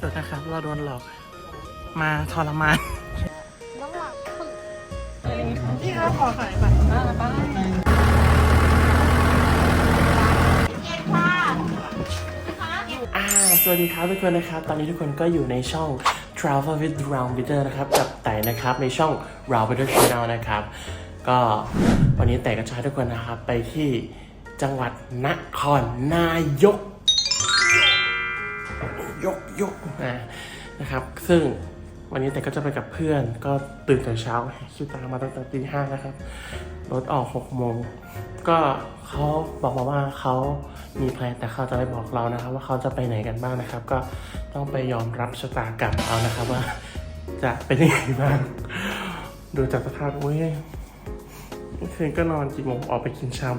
สุดนะครับ เราโดนหลอก มาทรมานต้องหลับฝึกพี่ครับขอขายบัตรอ่าสวัสดีครับทุกคนนะครับ ตอนนี้ทุกคนก็อยู่ในช่อง Travel with Round Bitter นะครับ กับไต่นะครับในช่อง Round Bitter Channel นะครับ ก็วันนี้ไต่ก็จะให้ทุกคนนะครับไปที่จังหวัดนครนายก ยกนะนะครับ ซึ่งวันนี้แต่ก็จะไปกับเพื่อนก็ตื่นแต่เช้าคิวตามมาตั้งแต่ตีห้านะครับ รถออกหกโมงก็เขาบอกมาว่าเขามีแพลนแต่เขาจะไม่บอกเรานะครับ ว่าเขาจะไปไหนกันบ้างนะครับ ก็ต้องไปยอมรับชะตากรรมเอานะครับว่าจะเป็นยังไงบ้างดูจากสภาพเว้ยเมื่อคืนก็นอนกี่โมงออกไปกินชาม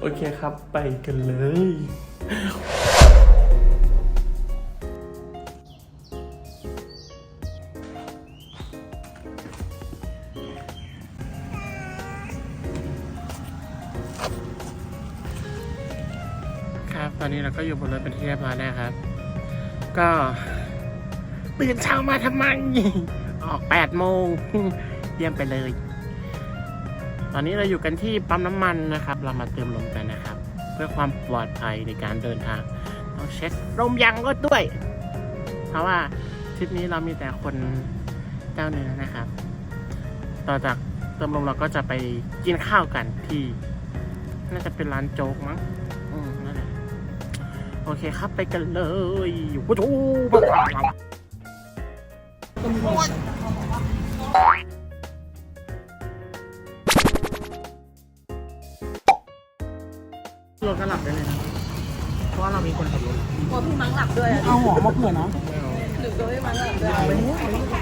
โอเคครับไปกันเลย อนนี้เราก็อยู่บนรถเป็นที่เรียบร้อยแล้วครับ ก็ตื่นเช้ามาทำไม ออก8โมงเยี่ยมไปเลย ตอนนี้เราอยู่กันที่ปั๊มน้ำมันนะครับ เรามาเติมลมกันนะครับ เพื่อความปลอดภัยในการเดินทางต้องเช็คลมยางรถด้วย เพราะว่าทริปนี้เรามีแต่คนเจ้าเนื้อนะครับ ต่อจากเติมลมเราก็จะไปกินข้าวกันที่ น่าจะเป็นร้านโจ๊กมั้ง โอเคครับไปกันเลยวู้ทูรถก็หลับได้เลยนะ เพราะว่าเรามีคนขับรถหัวพี่มังหลับด้วยอะเอาหัวมาเผื่อนะหรือตัวพี่มังหลับด้วย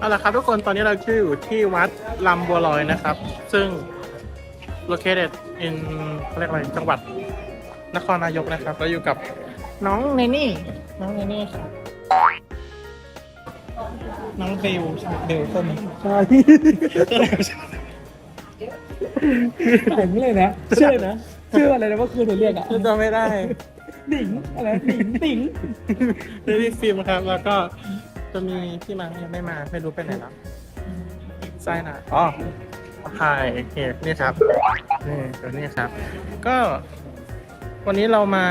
เอาละครับทุกคนตอนนี้เราคืออยู่ที่วัดลำบัวลอยนะครับ ซึ่ง located in เขาเรียกอะไรจังหวัดนครนายกนะครับเราอยู่กับน้องเนนี่ น้องเนนี่ครับน้องเบลใช่ไหมเบลใช่ไหมใช่ผมเลยนะชื่อนะชื่ออะไรนะเมื่อคืนหนูเรียกอะจำไม่ได้ หนิงอะไรหนิงหนิงเนนี่ฟิล์มครับแล้วก็ จะมีพี่มายังไม่มาไม่รู้ไปไหนแล้วใช่นะอ๋อถ่ายเหตุนี่ครับนี่ตัวนี้ครับ ก็วันนี้เรามา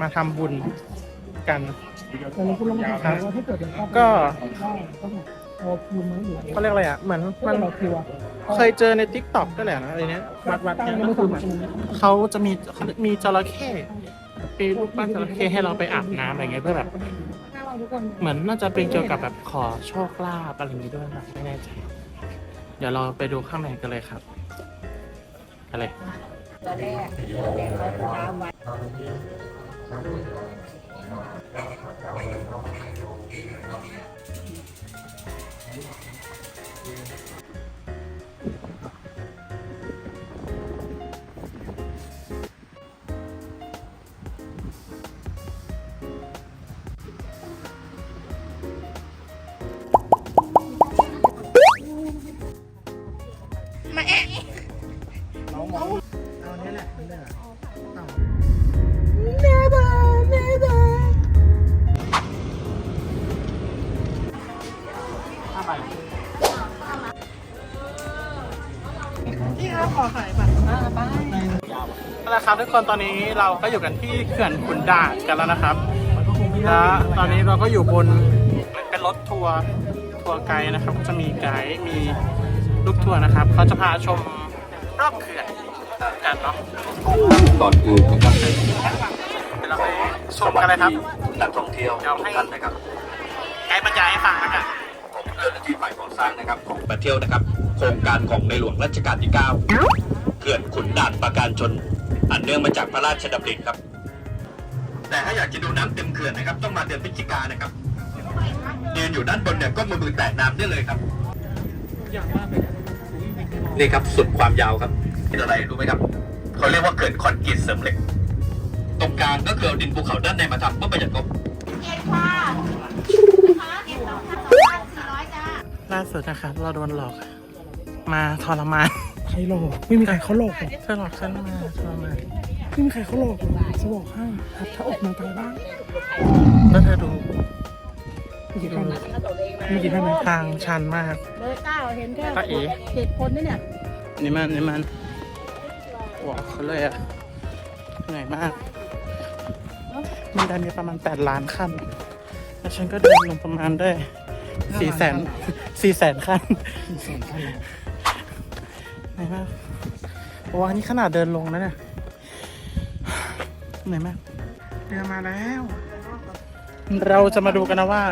มาทำบุญกันแต่เราพูดลงมาถามว่าถ้าเกิดเป็นภาพก็ ได้ก็แบบเอาคิวมั้งหรืออะไรเขาเรียกอะไรอะเหมือนมัมันนเราคิวอะเคยเจอในทิกตอกก็แหละนะอะไรเนี้ยวัดวัดตั้งเนี้ยยังก็ไม่คือทำเหมือนใช่ไหมเขาจะมีมีจระเข้ปีรูปปั้นจระเข้ให้เราไปอาบน้ำอะไรเงี้ยเพื่อแบบถ้าเรา ทุกคนเหมือนน่าจะเป็นเกี่ยวกับแบบขอโชคลาภอะไรอย่างนี้ด้วยนะไม่แน่ใจเดี๋ยวเราไปดูข้างในกันเลยครับกันเลยเอา พี่ครับขอขายบัตรอ่าไปเอาละครับทุกคนตอนนี้เราก็อยู่กันที่เขื่อนขุนด่านกันแล้วนะครับและตอนนี้เราก็อยู่บนเป็นรถทัวร์ทัวร์ไกด์นะครับก็จะมีไกด์มีลูกทัวร์นะครับเขาจะพาชมรอบเขื่อนกันเนาะก่อนอื่นนะครับเดี๋ยวเราไปชมกันเลยครับนักท่องเที่ยวเดี๋ยวทุให้กท่านนะครับไกด์บรรยายให้ฟังแล้วกันผมเจ้าหน้าที่ฝ่ายก่อสร้างนะครับของมาเที่ยวนะครับ โครงการของในหลวงรัชกาลที่ 9 เขื่อนขุนด่านปราการชน อันเนื่องมาจากพระราชดำริครับ แต่ถ้าอยากจะดูน้ำเต็มเขื่อนนะครับ ต้องมาเดือนพฤศจิกายนนะครับยืนอยู่ด้านบนเนี่ยก็มือมือแตะน้ำได้เลยครับ นี่ครับสุดความยาวครับเป็นอะไรรู้ไหมครับเขาเรียกว่าเขื่อนคอนกรีตเสริมเหล็ก ตรงกลางก็คือเอาดินภูเขาด้านในมาทำเพื่อประหยัดงบล่าสุดนะครับเราโดนหลอก มาทรมานใครหลอกไม่มีใครเขาหลอกหรอกเธอหลอกฉันมาทรมานไม่มีใครเขาหลอกหรอกจะบอกให้หัดถ้าออกกำลังกายบ้างแล้วเธอดูไม่กี่ท่านไม่กี่ท่านไหมทางชันมากเบอร์เก้าเห็นแค่ป้าเอ๋เจ็ดคนนี่เนี่ยนี่มันนี่มันว้าวเขาเลยอะเหนื่อยมากมันได้มีประมาณแปดล้านขั้นแล้วฉันก็เดินลงประมาณได้สี่แสนสี่แสนขั้นสองท่าน เหนื่อยมากโอ้อันนี้ขนาดเดินลงนะเนี่ยเหนื่อยมากเดินมาแล้ว เราจะมาดูกันนะว่า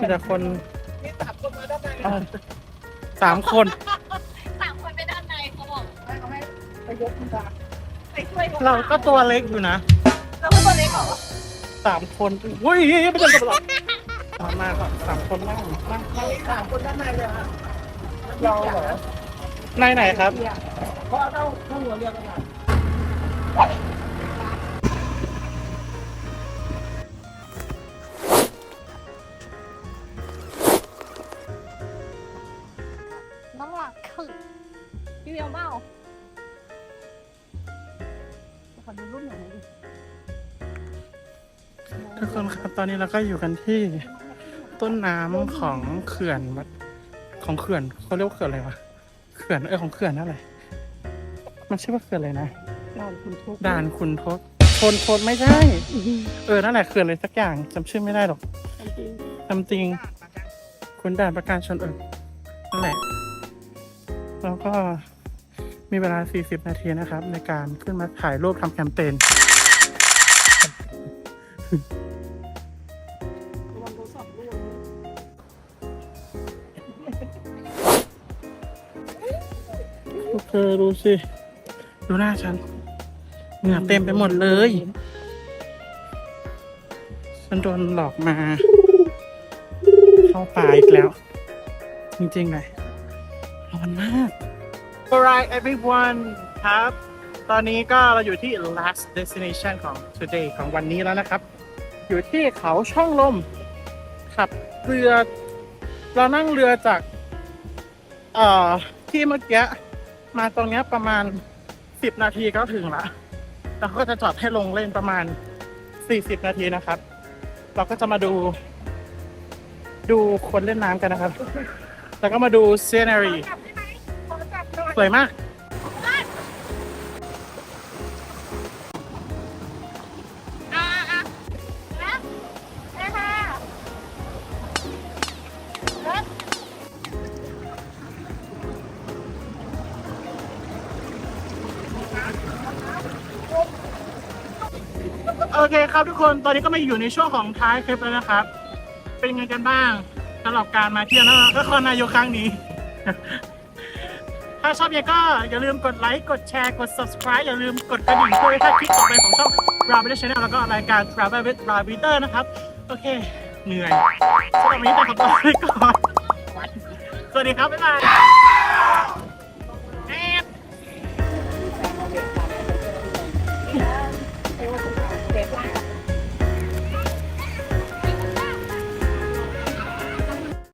มีแต่คนเอ่อสามคนสามคนไปด้านในเขาบอกไปยกมือไปช่วยเขาเราก็ตัวเล็กอยู่นะเราก็ตัวเล็กเหรอสามคนอุ้ยไม่เป็นไรหรอกมามาครับสามคนนั่งนั่งสามคนด้านในเลยฮะเราเหรอ ในไหนครับเพราะเราเข้าหัวเรือกันมาน้องหลักคือพี่เวียงเปล่าขอดูรูปหน่อยดิทุกคนครับตอนนี้เราก็อยู่กันที่ต้นน้ำของเขื่อนวัดของเขื่อนเขาเรียกว่าเขื่อนอะไรวะเขื่อนเออของเขื่อนนั่นแหละมันชื่อว่าเขื่อนอะไรนะ ด่านคุณทุกด่านขุนทศทนทนไม่ใช่ เออนั่นแหละเขื่อนอะไรสักอย่างจำชื่อไม่ได้หรอกจำจริงคุณด่านประการชนเออนั่นแหละ แล้วก็มีเวลา 40 นาทีนะครับ ในการขึ้นมาถ่ายรูปทำแคมเปญ อดูสิ ดูหน้าฉัน เหงื่อเต็มไปหมดเลย ฉันโดนหลอกมา เข้าป่าอีกแล้ว จริงๆเลยร้อนมาก Alright everyone ครับ ตอนนี้ก็เราอยู่ที่ last destination ของ today ของวันนี้แล้วนะครับ อยู่ที่เขาช่องลม ขับเรือ เรานั่งเรือจาก เอ่อ ที่เมื่อกี้ มาตรงเนี้ยประมาณ10นาทีก็ถึงละแล้วเขาก็จะจอดให้ลงเล่นประมาณ40นาทีนะครับ เราก็จะมาดู ดูคนเล่นน้ำกันนะครับ แล้วก็มาดู scenery สวยมาก ครับทุกคนตอนนี้ก็มาอยู่ในช่วงของท้ายคลิปแล้วนะครับ เป็นยังไงกันบ้างสำหรับการมาเที่ยวนครนายกครั้งนี้ ถ้าชอบยังไงก็อย่าลืมกดไลค์กดแชร์กด subscribe อย่าลืมกดกระดิ่งเพื่อให้คลิปต่อไปของช่อง r a b i t Channel แล้วก็รายการ Travel with r a b i t e r นะครับ โอเค เหนื่อยสำหรับวันนี้แต่ขอตัวไปก่อนสวัสดีครับ บ๊ายบาย